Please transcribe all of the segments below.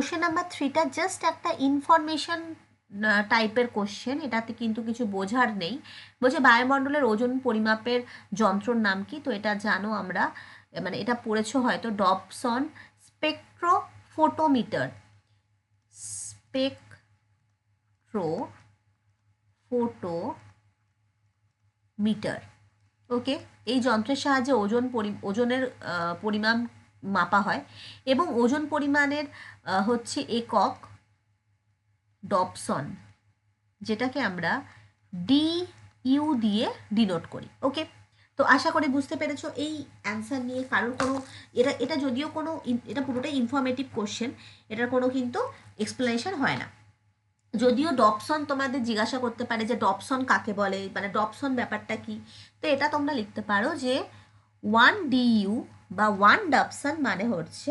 Question number থ্রিটা just একটা information টাইপের কোশ্চেন এটাতে কিন্তু কিছু বোঝার নেই। বলছে বায়ুমণ্ডলের ওজন পরিমাপের যন্ত্রর নাম কি? তো এটা জানো আমরা মানে এটা পড়েছো হয়তো Dobson. Spectrophotometer okay এই যন্ত্রের সাহায্যে ওজন পরি ওজনের আহ, পরিমাণ মাপা হয় এবং ওজন পরিমাণের হচ্ছে একক ডপসন যেটাকে আমরা ডি ইউ দিয়ে ডিনোট করি ওকে তো আশা করি বুঝতে পেরেছ এই অ্যান্সার নিয়ে কারোর কোনো, এটা এটা যদিও কোনো, এটা পুরোটাই ইনফরমেটিভ কোশ্চেন এটার কোনো কিন্তু এক্সপ্লেনেশন হয় না। যদিও ডপসন তোমাদের জিজ্ঞাসা করতে পারে যে ডপসন কাকে বলে মানে ডপসন ব্যাপারটা কি? তো এটা তোমরা লিখতে পারো যে ওয়ান ডিইউ বা ওয়ান ডপসন মানে হচ্ছে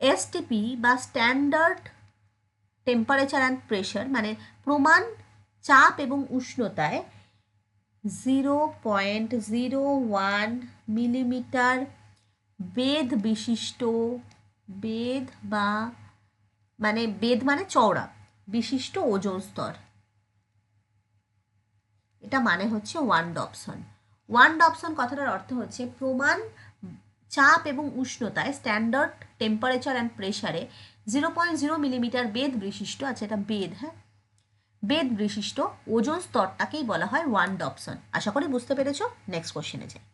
এসটিপি বা স্ট্যান্ডার্ড টেম্পারেচার অ্যান্ড প্রেশার মানে প্রমাণ চাপ এবং উষ্ণতায় zero point zero one millimetre বেদ বিশিষ্ট বেদ বা মানে বেদ মানে চওড়া, বিশিষ্ট ওজন স্তর। এটা মানে হচ্ছে ওয়ান ডপসন ওয়ান ডপসন কথাটার অর্থ হচ্ছে প্রমাণ চাপ এবং উষ্ণতায় স্ট্যান্ডার্ড টেম্পারেচার অ্যান্ড প্রেশারে জিরো পয়েন্ট জিরো মিলিমিটার বেদ বিশিষ্ট আছে, এটা বেদ হ্যাঁ? বেদ বিশিষ্ট ওজন স্তরটাকেই বলা হয় ওয়ান ডপসন। আশা করি বুঝতে পেরেছ? নেক্সট কোশ্চেনে যাই।